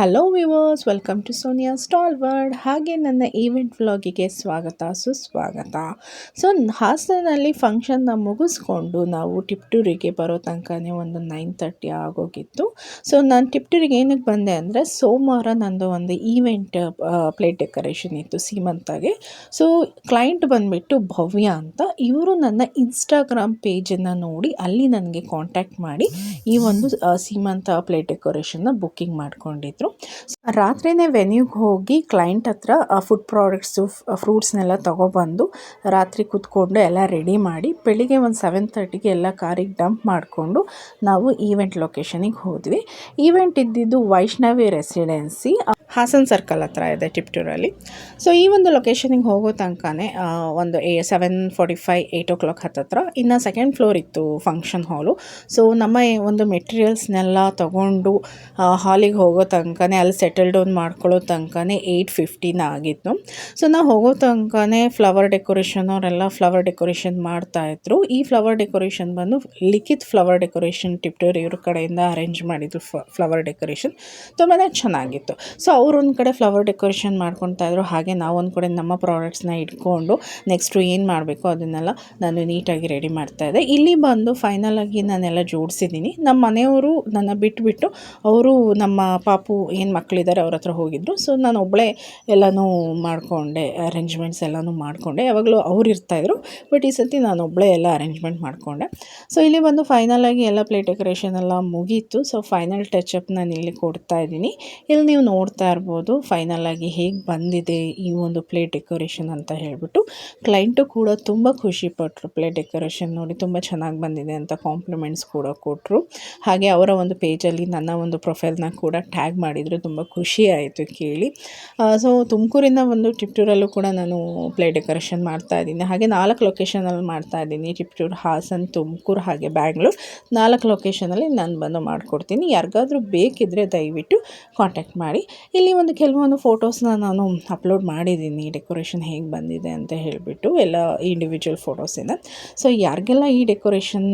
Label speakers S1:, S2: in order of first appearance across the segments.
S1: Hello viewers welcome to Sonia stall word ಹಾಗೆ ನನ್ನ event ವ್ಲಾಗಿಗೆ ಸ್ವಾಗತ, ಸುಸ್ವಾಗತ. ಸೊ ಹಾಸನಲ್ಲಿ ಫಂಕ್ಷನ್ನ ಮುಗಿಸ್ಕೊಂಡು ನಾವು ಟಿಪ್ಟೂರಿಗೆ ಬರೋ ತನಕನೇ ಒಂದು ನೈನ್ ತರ್ಟಿ ಆಗೋಗಿತ್ತು. ಸೊ ನಾನು ಟಿಪ್ಟೂರಿಗೆ ಏನಕ್ಕೆ ಬಂದೆ ಅಂದರೆ ಸೋಮವಾರ ನಂದು ಒಂದು ಈವೆಂಟ್ ಪ್ಲೇಟ್ ಡೆಕೋರೇಷನ್ ಇತ್ತು ಸೀಮಂತಾಗೆ. ಸೊ ಕ್ಲೈಂಟ್ ಬಂದುಬಿಟ್ಟು ಭವ್ಯ ಅಂತ. ಇವರು ನನ್ನ ಇನ್ಸ್ಟಾಗ್ರಾಮ್ ಪೇಜನ್ನು ನೋಡಿ ಅಲ್ಲಿ ನನಗೆ ಕಾಂಟ್ಯಾಕ್ಟ್ ಮಾಡಿ ಈ ಒಂದು ಸೀಮಂತ ಪ್ಲೇಟ್ ಡೆಕೋರೇಷನ್ನ ಬುಕ್ಕಿಂಗ್ ಮಾಡ್ಕೊಂಡಿದ್ರು. ರಾತ್ರಿನೇ ವೆನ್ಯೂಗೆ ಹೋಗಿ ಕ್ಲೈಂಟ್ ಹತ್ರ ಫುಡ್ ಪ್ರಾಡಕ್ಟ್ಸು ಫ್ರೂಟ್ಸ್ನೆಲ್ಲ ತೊಗೊಬಂದು ರಾತ್ರಿ ಕೂತ್ಕೊಂಡು ಎಲ್ಲ ರೆಡಿ ಮಾಡಿ ಬೆಳಿಗ್ಗೆ ಒಂದು ಸೆವೆನ್ ತರ್ಟಿಗೆ ಎಲ್ಲ ಕಾರಿಗೆ ಡಂಪ್ ಮಾಡಿಕೊಂಡು ನಾವು ಈವೆಂಟ್ ಲೊಕೇಶನಿಗೆ ಹೋದ್ವಿ. ಈವೆಂಟ್ ಇದ್ದಿದ್ದು ವೈಷ್ಣವಿ ರೆಸಿಡೆನ್ಸಿ. ಹಾಸನ್ ಸರ್ಕಲ್ ಹತ್ರ ಇದೆ ಟಿಪ್ಟೂರಲ್ಲಿ. ಸೊ ಈ ಒಂದು ಲೊಕೇಶನಿಗೆ ಹೋಗೋ ತನಕನೇ ಒಂದು a seven forty five eight o'clock ಹತ್ತತ್ರ ಇನ್ನು ಸೆಕೆಂಡ್ ಫ್ಲೋರ್ ಇತ್ತು ಫಂಕ್ಷನ್ ಹಾಲು ಸೊ ನಮ್ಮ ಒಂದು ಮೆಟೀರಿಯಲ್ಸ್ನೆಲ್ಲ ತೊಗೊಂಡು ಹಾಲಿಗೆ ಹೋಗೋ ತನಕನೇ, ಅಲ್ಲಿ ಸೆಟಲ್ ಡೌನ್ ಮಾಡ್ಕೊಳ್ಳೋ ತನಕನೇ ಏಯ್ಟ್ ಫಿಫ್ಟೀನ್ ಆಗಿತ್ತು. ಸೊ ನಾವು ಹೋಗೋ ತನಕನೇ ಫ್ಲವರ್ ಡೆಕೋರೇಷನ್ ಅವರೆಲ್ಲ ಫ್ಲವರ್ ಡೆಕೋರೇಷನ್ ಮಾಡ್ತಾಯಿದ್ರು ಈ ಫ್ಲವರ್ ಡೆಕೋರೇಷನ್ ಬಂದು ಲಿಖಿತ್ ಫ್ಲವರ್ ಡೆಕೋರೇಷನ್ ಟಿಪ್ಟೂರ್ ಇವ್ರ ಕಡೆಯಿಂದ ಅರೇಂಜ್ ಮಾಡಿದ್ರು ಫ್ಲವರ್ ಡೆಕೋರೇಷನ್ ತುಂಬಾ ಚೆನ್ನಾಗಿತ್ತು. ಸೊ ಒಂದು ಕಡೆ ಫ್ಲವರ್ ಡೆಕೋರೇಷನ್ ಮಾಡ್ಕೊತಾ ಇದ್ರು. ಹಾಗೆ ನಾವು ಒಂದು ಕಡೆ ನಮ್ಮ ಪ್ರಾಡಕ್ಟ್ಸ್ನ ಇಟ್ಕೊಂಡು ನೆಕ್ಸ್ಟು ಏನು ಮಾಡಬೇಕು ಅದನ್ನೆಲ್ಲ ನಾನು ನೀಟಾಗಿ ರೆಡಿ ಮಾಡ್ತಾಯಿದ್ದೆ ಇಲ್ಲಿ ಬಂದು ಫೈನಲಾಗಿ ನಾನೆಲ್ಲ ಜೋಡಿಸಿದ್ದೀನಿ. ನಮ್ಮ ಮನೆಯವರು ನನ್ನ ಬಿಟ್ಟುಬಿಟ್ಟು ಅವರು ನಮ್ಮ ಪಾಪು ಏನು ಮಕ್ಕಳಿದ್ದಾರೆ ಅವ್ರ ಹತ್ರ ಹೋಗಿದ್ದರು ಸೊ ನಾನು ಒಬ್ಬಳೇ ಎಲ್ಲನೂ ಮಾಡಿಕೊಂಡೆ ಅರೇಂಜ್ಮೆಂಟ್ಸ್ ಎಲ್ಲನೂ ಮಾಡಿಕೊಂಡೆ. ಯಾವಾಗಲೂ ಅವ್ರು ಇರ್ತಾಯಿದ್ರು ಬಟ್ ಈ ಸರ್ತಿ ನಾನು ಒಬ್ಬಳೇ ಎಲ್ಲ ಅರೇಂಜ್ಮೆಂಟ್ ಮಾಡಿಕೊಂಡೆ. ಸೊ ಇಲ್ಲಿ ಬಂದು ಫೈನಲಾಗಿ ಎಲ್ಲ ಪ್ಲೇಟ್ ಡೆಕೋರೇಷನ್ ಎಲ್ಲ ಮುಗೀತು. ಸೊ ಫೈನಲ್ ಟಚ್ ಅಪ್ ನಾನು ಇಲ್ಲಿ ಕೊಡ್ತಾ ಇದ್ದೀನಿ. ಇಲ್ಲಿ ನೀವು ನೋಡ್ತಾ ಇರ್ಬೋದು ಫೈನಲ್ ಆಗಿ ಹೇಗೆ ಬಂದಿದೆ ಈ ಒಂದು ಪ್ಲೇಟ್ ಡೆಕೋರೇಷನ್ ಅಂತ ಹೇಳಿಬಿಟ್ಟು ಕ್ಲೈಂಟು ಕೂಡ ತುಂಬ ಖುಷಿಪಟ್ಟರು ಪ್ಲೇಟ್ ಡೆಕೋರೇಷನ್ ನೋಡಿ ತುಂಬ ಚೆನ್ನಾಗಿ ಬಂದಿದೆ ಅಂತ ಕಾಂಪ್ಲಿಮೆಂಟ್ಸ್ ಕೂಡ ಕೊಟ್ಟರು ಹಾಗೆ ಅವರ ಒಂದು ಪೇಜಲ್ಲಿ ನನ್ನ ಒಂದು ಪ್ರೊಫೈಲ್ನ ಕೂಡ ಟ್ಯಾಗ್ ಮಾಡಿದರು. ತುಂಬ ಖುಷಿ ಆಯಿತು ಕೇಳಿ. ಸೊ ತುಮಕೂರಿನ ಒಂದು ಟಿಪ್ಟೂರಲ್ಲೂ ಕೂಡ ನಾನು ಪ್ಲೇಟ್ ಡೆಕೋರೇಷನ್ ಮಾಡ್ತಾ ಇದ್ದೀನಿ. ಹಾಗೆ ನಾಲ್ಕು ಲೊಕೇಶನಲ್ಲಿ ಮಾಡ್ತಾ ಇದ್ದೀನಿ. ಟಿಪ್ಟೂರ್ ಹಾಸನ್, ತುಮಕೂರು ಹಾಗೆ ಬ್ಯಾಂಗ್ಳೂರು. ನಾಲ್ಕು ಲೊಕೇಶನಲ್ಲಿ ನಾನು ಬಂದು ಮಾಡಿಕೊಡ್ತೀನಿ. ಯಾರಿಗಾದರೂ ಬೇಕಿದ್ದರೆ ದಯವಿಟ್ಟು ಕಾಂಟ್ಯಾಕ್ಟ್ ಮಾಡಿ. ಇಲ್ಲಿ ಒಂದು ಕೆಲವೊಂದು ಫೋಟೋಸ್ನ ನಾನು ಅಪ್ಲೋಡ್ ಮಾಡಿದ್ದೀನಿ. ಡೆಕೋರೇಷನ್ ಹೇಗೆ ಬಂದಿದೆ ಅಂತ ಹೇಳಿಬಿಟ್ಟು ಎಲ್ಲ ಇಂಡಿವಿಜುವಲ್ ಫೋಟೋಸಿಂದ. ಸೊ, ಯಾರಿಗೆಲ್ಲ ಈ ಡೆಕೋರೇಷನ್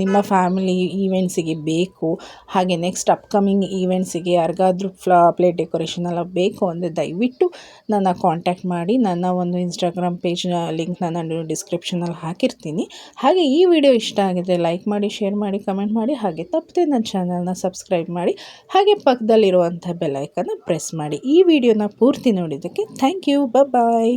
S1: ನಿಮ್ಮ ಫ್ಯಾಮಿಲಿ ಈವೆಂಟ್ಸಿಗೆ ಬೇಕು, ಹಾಗೆ ನೆಕ್ಸ್ಟ್ ಅಪ್ಕಮಿಂಗ್ ಈವೆಂಟ್ಸಿಗೆ ಯಾರಿಗಾದ್ರೂ ಫ್ಲಾ, ಪ್ಲೇಟ್ ಡೆಕೋರೇಷನ್ ಎಲ್ಲ ಬೇಕು ಅಂದರೆ ದಯವಿಟ್ಟು ನನ್ನ ಕಾಂಟ್ಯಾಕ್ಟ್ ಮಾಡಿ. ನನ್ನ ಒಂದು ಇನ್ಸ್ಟಾಗ್ರಾಮ್ ಪೇಜ್ನ ಲಿಂಕ್ ನಾನು ಡಿಸ್ಕ್ರಿಪ್ಷನಲ್ಲಿ ಹಾಕಿರ್ತೀನಿ. ಹಾಗೆ ಈ ವಿಡಿಯೋ ಇಷ್ಟ ಆಗಿದೆ ಲೈಕ್ ಮಾಡಿ, ಶೇರ್ ಮಾಡಿ, ಕಮೆಂಟ್ ಮಾಡಿ, ಹಾಗೆ ತಪ್ಪದೆ ನನ್ನ ಚಾನಲ್ನ ಸಬ್ಸ್ಕ್ರೈಬ್ ಮಾಡಿ. ಹಾಗೆ ಪಕ್ಕದಲ್ಲಿರುವಂಥ ಬೆಲ್ಲೈಕನ್ನು ಪ್ರೆಸ್ ಮಾಡಿ ಈ ವಿಡಿಯೋನ ಪೂರ್ತಿ ನೋಡಿದ್ದಕ್ಕೆ ಥ್ಯಾಂಕ್ ಯು ಬಾಯ್